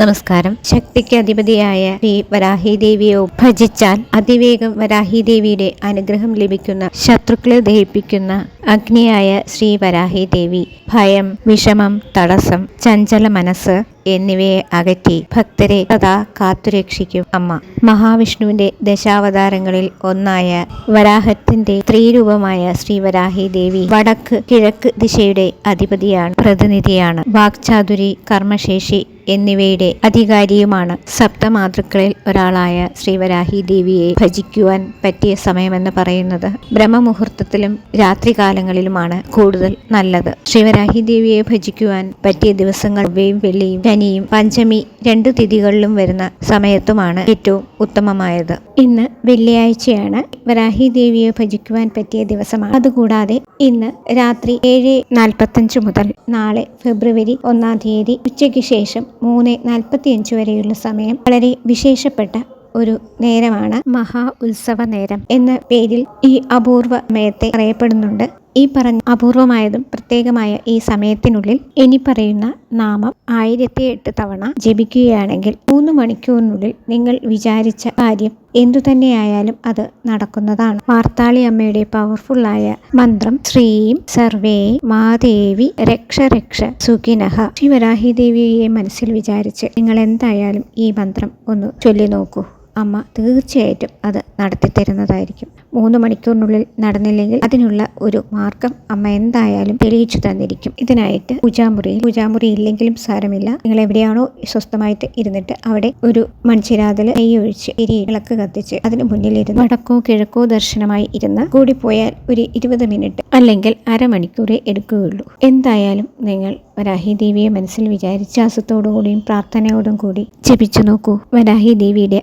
നമസ്കാരം. ശക്തിക്ക് അധിപതിയായ ശ്രീ വരാഹി ദേവിയെ ഭജിച്ചാൽ അതിവേഗം വരാഹി ദേവിയുടെ അനുഗ്രഹം ലഭിക്കുന്ന ശത്രുക്കളെ ദഹിപ്പിക്കുന്ന അഗ്നിയായ ശ്രീ വരാഹി ദേവി ഭയം വിഷമം തടസ്സം ചഞ്ചല മനസ്സ് എന്നിവയെ അകറ്റി ഭക്തരെ സദാ കാത്തുരക്ഷിക്കും അമ്മ. മഹാവിഷ്ണുവിന്റെ ദശാവതാരങ്ങളിൽ ഒന്നായ വരാഹത്തിന്റെ സ്ത്രീരൂപമായ ശ്രീ വരാഹി ദേവി വടക്ക് കിഴക്ക് ദിശയുടെ അധിപതിയാണ് പ്രതിനിധിയാണ്. വാക്ചാതുരി കർമ്മശേഷി എന്നിവയുടെ അധികാരിയുമാണ്. സപ്തമാതൃക്കളിൽ ഒരാളായ ശ്രീവരാഹി ദേവിയെ ഭജിക്കുവാൻ പറ്റിയ സമയമെന്ന് പറയുന്നത് ബ്രഹ്മമുഹൂർത്തത്തിലും രാത്രികാലങ്ങളിലുമാണ് കൂടുതൽ നല്ലത്. ശ്രീവരാഹി ദേവിയെ ഭജിക്കുവാൻ പറ്റിയ ദിവസങ്ങൾ വെയും വെള്ളിയും ശനിയും പഞ്ചമി രണ്ടു തിഥികളിലും വരുന്ന സമയത്തുമാണ് ഏറ്റവും ഉത്തമമായത്. ഇന്ന് വെള്ളിയാഴ്ചയാണ് വരാഹി ദേവിയെ ഭജിക്കുവാൻ പറ്റിയ ദിവസമാണ്. അതുകൂടാതെ ഇന്ന് രാത്രി ഏഴ് നാൽപ്പത്തഞ്ച് മുതൽ നാളെ ഫെബ്രുവരി ഒന്നാം തീയതി ഉച്ചയ്ക്ക് ശേഷം മൂന്ന് നാൽപ്പത്തിയഞ്ച് വരെയുള്ള സമയം വളരെ വിശേഷപ്പെട്ട ഒരു നേരമാണ് മഹാ ഉത്സവ നേരം എന്ന പേരിൽ ഈ അപൂർവ സമയത്തെ അറിയപ്പെടുന്നുണ്ട്. ഈ പറഞ്ഞ അപൂർവമായതും പ്രത്യേകമായ ഈ സമയത്തിനുള്ളിൽ ഇനി പറയുന്ന നാമം ആയിരത്തി എട്ട് തവണ ജപിക്കുകയാണെങ്കിൽ മൂന്ന് മണിക്കൂറിനുള്ളിൽ നിങ്ങൾ വിചാരിച്ച കാര്യം എന്തു തന്നെയായാലും അത് നടക്കുന്നതാണ്. വാർത്താളി അമ്മയുടെ പവർഫുള്ളായ മന്ത്രം ശ്രീം സർവേ മാദേവി രക്ഷ രക്ഷ സുഖിനഹ. ശ്രീവരാഹി ദേവിയെ മനസ്സിൽ വിചാരിച്ച് നിങ്ങൾ എന്തായാലും ഈ മന്ത്രം ഒന്ന് ചൊല്ലി നോക്കൂ അമ്മ തീർച്ചയായിട്ടും അത് നടത്തി തരുന്നതായിരിക്കും. മൂന്ന് മണിക്കൂറിനുള്ളിൽ നടന്നില്ലെങ്കിൽ അതിനുള്ള ഒരു മാർഗം അമ്മ എന്തായാലും തെളിയിച്ചു തന്നിരിക്കും. ഇതിനായിട്ട് പൂജാമുറി പൂജാമുറി ഇല്ലെങ്കിലും സാരമില്ല. നിങ്ങൾ എവിടെയാണോ സ്വസ്ഥമായിട്ട് ഇരുന്നിട്ട് അവിടെ ഒരു മൺചിരാതിൽ കൈയൊഴിച്ച് എരി വിളക്ക് കത്തിച്ച് അതിന് മുന്നിലിരുന്ന് വടക്കോ കിഴക്കോ ദർശനമായി ഇരുന്ന് കൂടിപ്പോയാൽ ഒരു ഇരുപത് മിനിറ്റ് അല്ലെങ്കിൽ അരമണിക്കൂറേ എടുക്കുകയുള്ളൂ. എന്തായാലും നിങ്ങൾ വരാഹി ദേവിയെ മനസ്സിൽ വിചാരിച്ചാസത്തോടുകൂടിയും പ്രാർത്ഥനയോടും കൂടി ജപിച്ചു നോക്കൂ. വരാഹി ദേവിയുടെ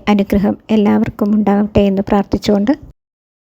അനുഗ്രഹം എല്ലാവർക്കും ഉണ്ടാകട്ടെ എന്ന് പ്രാർത്ഥിച്ചുകൊണ്ട്